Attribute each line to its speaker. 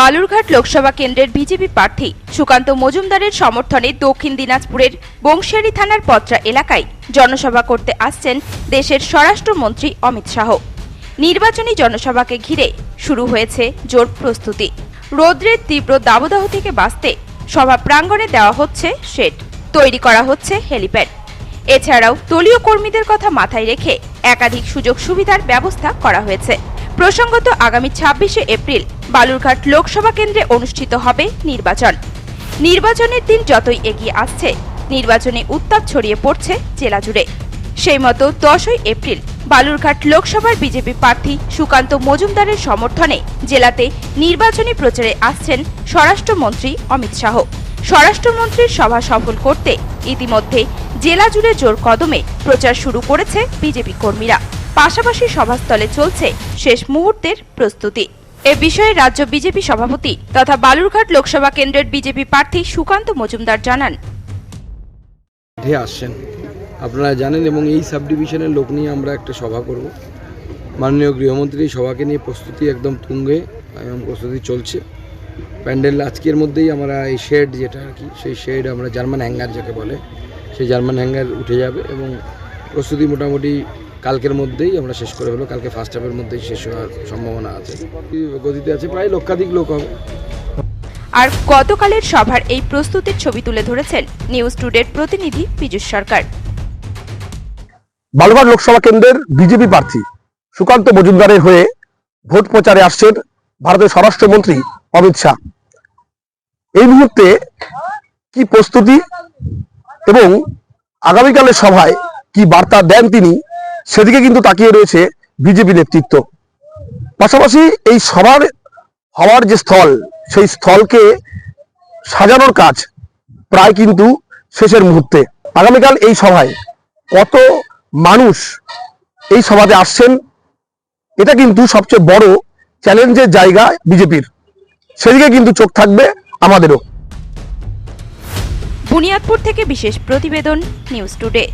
Speaker 1: বালুরঘাট লোকসভা কেন্দ্রের বিজেপি প্রার্থী সুকান্ত মজুমদারের সমর্থনে দক্ষিণ দিনাজপুরের বংশিয়ারি থানার পত্রা এলাকায় জনসভা করতে আসছেন দেশের স্বরাষ্ট্রমন্ত্রী অমিত শাহ। নির্বাচনী জনসভাকে ঘিরে শুরু হয়েছে জোর প্রস্তুতি। রৌদ্রের তীব্র দাবদাহ থেকে বাঁচতে সভা প্রাঙ্গণে দেওয়া হচ্ছে শেড, তৈরি করা হচ্ছে হেলিপ্যাড। এছাড়াও দলীয় কর্মীদের কথা মাথায় রেখে একাধিক সুযোগ সুবিধার ব্যবস্থা করা হয়েছে। প্রসঙ্গত আগামী ছাব্বিশে এপ্রিল বালুরঘাট লোকসভা কেন্দ্রে অনুষ্ঠিত হবে নির্বাচন। নির্বাচনের দিন যতই এগিয়ে আসছে, নির্বাচনে উত্তাপ ছড়িয়ে পড়ছে জেলা জুড়ে। সেই মতো দশই এপ্রিল বালুরঘাট লোকসভার বিজেপি প্রার্থী সুকান্ত মজুমদারের সমর্থনে জেলাতে নির্বাচনী প্রচারে আসছেন স্বরাষ্ট্রমন্ত্রী অমিত শাহ। স্বরাষ্ট্রমন্ত্রীর সভা সফল করতে ইতিমধ্যে জেলা জুড়ে জোর কদমে প্রচার শুরু করেছে বিজেপি কর্মীরা। পাশাপাশি সভাস্থলে চলছে শেষ মুহূর্তের প্রস্তুতি। এ বিষয়ে রাজ্য বিজেপি সভাপতি তথা বালুরঘাট লোকসভা কেন্দ্রের বিজেপি প্রার্থী সুকান্ত মজুমদার জানান।
Speaker 2: আসছেন। আপনারা জানেন এবং এই সাব ডিভিশনের লোক নিয়ে আমরা একটা সভা করব। মাননীয় গৃহমন্ত্রী সভাকে নিয়ে প্রস্তুতি একদম তুঙ্গে, এবং প্রস্তুতি চলছে। প্যান্ডেল আজকের মধ্যেই আমরা এই শেড যেটা আর কি, সেই শেড আমরা জার্মান হ্যাঙ্গার যাকে বলে, সেই জার্মান হ্যাঙ্গার উঠে যাবে এবং প্রস্তুতি মোটামুটি কালকের মধ্যেই আমরা শেষ করে হলো কালকে ফার্স্ট হাফের মধ্যেই শেষ হওয়ার সম্ভাবনা আছে। গতিতে আছে প্রায় লক্ষাধিক লোক হবে।
Speaker 1: আর গতকালের সভার এই প্রস্তুতির ছবি তুলে ধরেছেন নিউজ টুডের প্রতিনিধি পীযূষ সরকার।
Speaker 3: বালুঘাট লোকসভা কেন্দ্রের বিজেপি প্রার্থী সুকান্ত মজুমদারের হয়ে ভোট প্রচারে আসছেন ভারতের স্বরাষ্ট্রমন্ত্রী অমিত শাহ। এই মুহূর্তে কি প্রস্তুতি এবং আগামীকালের সভায় কি বার্তা দেন তিনি সেদিকে কিন্তু তাকিয়ে রয়েছে বিজেপি নেতৃত্ব। পাশাপাশি এই সভার হওয়ার যে স্থল, সেই স্থলকে সাজানোর কাজ প্রায় কিন্তু শেষের মুহূর্তে। আগামীকাল এই সভায় কত মানুষ এই সভাতে আসছেন, এটা কিন্তু সবচেয়ে বড় চ্যালেঞ্জের জায়গা বিজেপির। সেদিকে কিন্তু চোখ থাকবে আমাদেরও।
Speaker 1: বুনিয়াদপুর থেকে বিশেষ প্রতিবেদন, নিউজ টুডে।